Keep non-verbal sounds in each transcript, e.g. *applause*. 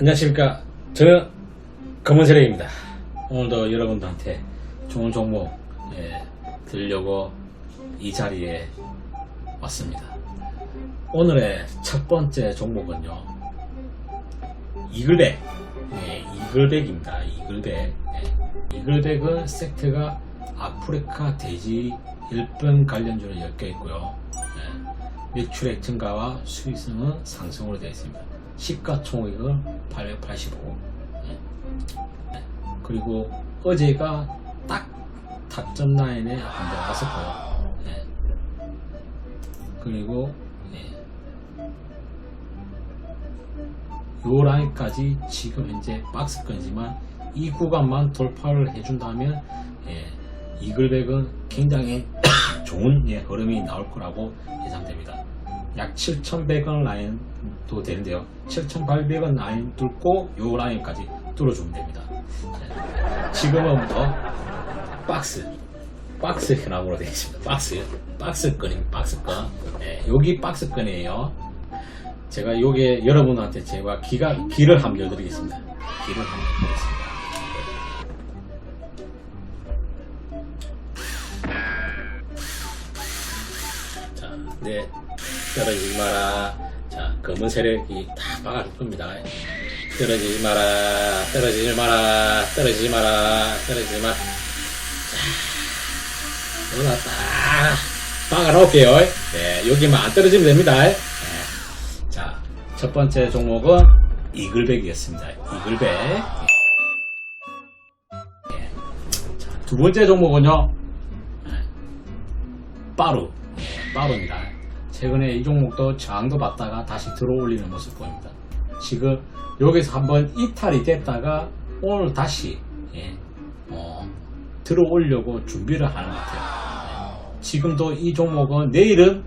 안녕하십니까. 저는 검은세력입니다. 오늘도 여러분들한테 좋은 종목 예, 들려고 이 자리에 왔습니다. 오늘의 첫 번째 종목은요. 이글백. 예, 이글백입니다. 이글백. 예, 이글백은 섹트가 아프리카 돼지 일본 관련주로 엮여 있고요. 예, 매출액 증가와 수익성은 상승으로 되어 있습니다. 시가총액은 885. 예. 예. 그리고 어제가 딱 타점 라인에 한번 왔었고요. 예. 그리고 예. 요 라인까지 지금 현재 박스권이지만 이 구간만 돌파를 해준다면 예, 이글백은 굉장히 *coughs* 좋은 예, 흐름이 나올 거라고 예상됩니다. 약 7,100원 라인도 되는데요. 7,800원 라인 뚫고 요 라인까지 뚫어주면 됩니다. 예, 지금은부터 박스 박스 현황으로 되어 있습니다. 박스 박스권입니다. 박스권 예, 여기 박스권이에요. 제가 요게 여러분한테 제가 기가, 길을 한번 열드리겠습니다. 길을 한번 열드리겠습니다. 자, 네, 떨어지지 마라. 자, 검은 세력이 다 막아줄 겁니다. 떨어지지 마라, 떨어지지 마라, 떨어지지 마라, 떨어지지 마. 자, 여기다 딱 박아놓을게요. 네, 여기만 안 떨어지면 됩니다. 네. 자, 첫 번째 종목은 이글백이었습니다. 이글백. 예. 자, 두 번째 종목은요, 예. 빠루. 예, 빠루입니다. 최근에 이 종목도 저항도 받다가 다시 들어올리는 모습 보입니다. 지금 여기서 한번 이탈이 됐다가 오늘 다시 예, 어, 들어오려고 준비를 하는 것 같아요. 예. 지금도 이 종목은 내일은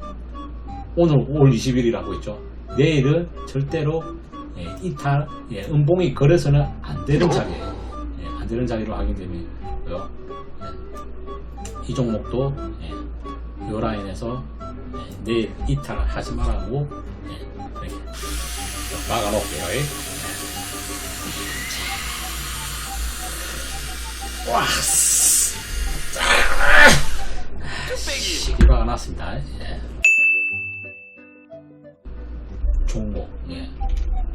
오늘 5월 20일이라고 했죠. 내일은 절대로 예, 이탈, 예, 음봉이 걸어서는 안 되는 자리예요. 예, 안 되는 자리로 확인되고요. 예, 이 종목도 예, 요 라인에서 예, 내일 이탈을 하지 말라고 예, 이렇게 막아놓을게요. 예. 와, 쓰- 짜- 시기 박아놨습니다. 예. 종목, 예.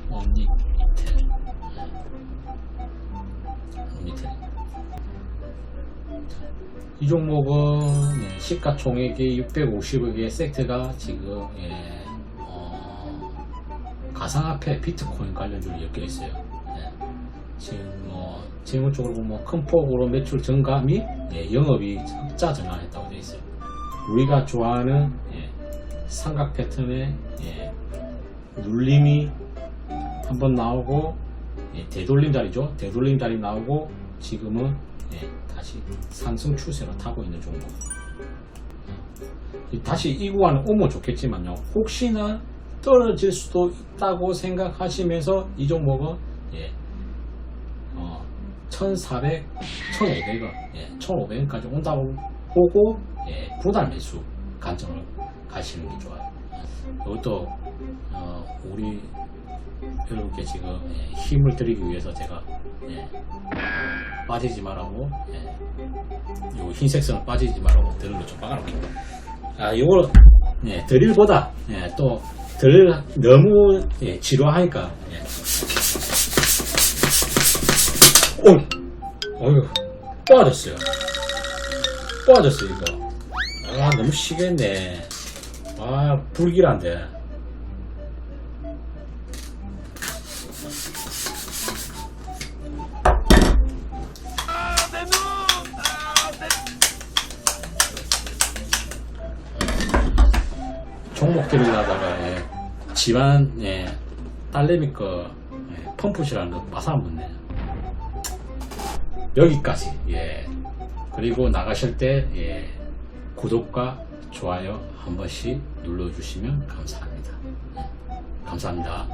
엄니텔. 엄니텔. 이 종목은 예, 시가총액이 650억의 세트가 지금 예, 어, 가상화폐 비트코인 관련주로 엮여 있어요. 예. 지금 뭐 재무적으로 보면 큰 폭으로 매출 및 예, 영업이 흑자 전환했다고 되어 있어요. 우리가 좋아하는 예, 삼각 패턴의 예, 눌림이 한번 나오고 예, 되돌림 자리죠. 되돌림 자리 나오고 지금은 예, 다시 상승 추세로 타고 있는 종목. 예, 다시 이 구간은 오면 좋겠지만요. 혹시나 떨어질 수도 있다고 생각하시면서 이 종목은 예, 어, 1,400, 1,500원, 예, 1,500원까지 온다고 보고 예, 분할 매수 관점을 가시는 게 좋아요. 이것도 어, 우리 여러분께 지금 예, 힘을 드리기 위해서 제가 예, 빠지지 말라고 예, 요 흰색 선을 빠지지 말라고 드릴로 좀 박아놓을게요. 아, 요거 예, 드릴보다 예, 또 드릴 너무 예, 지루하니까 예. 오, 어휴, 빠졌어요. 빠졌어요 이거. 아 너무 시겠네. 아 불길한데. 종목들을 하다가 예, 집안 예, 딸내미 거 예, 펌프시라는 거 마사 묻네. 여기까지 예. 그리고 나가실 때 예, 구독과 좋아요 한 번씩 눌러주시면 감사합니다. 예, 감사합니다.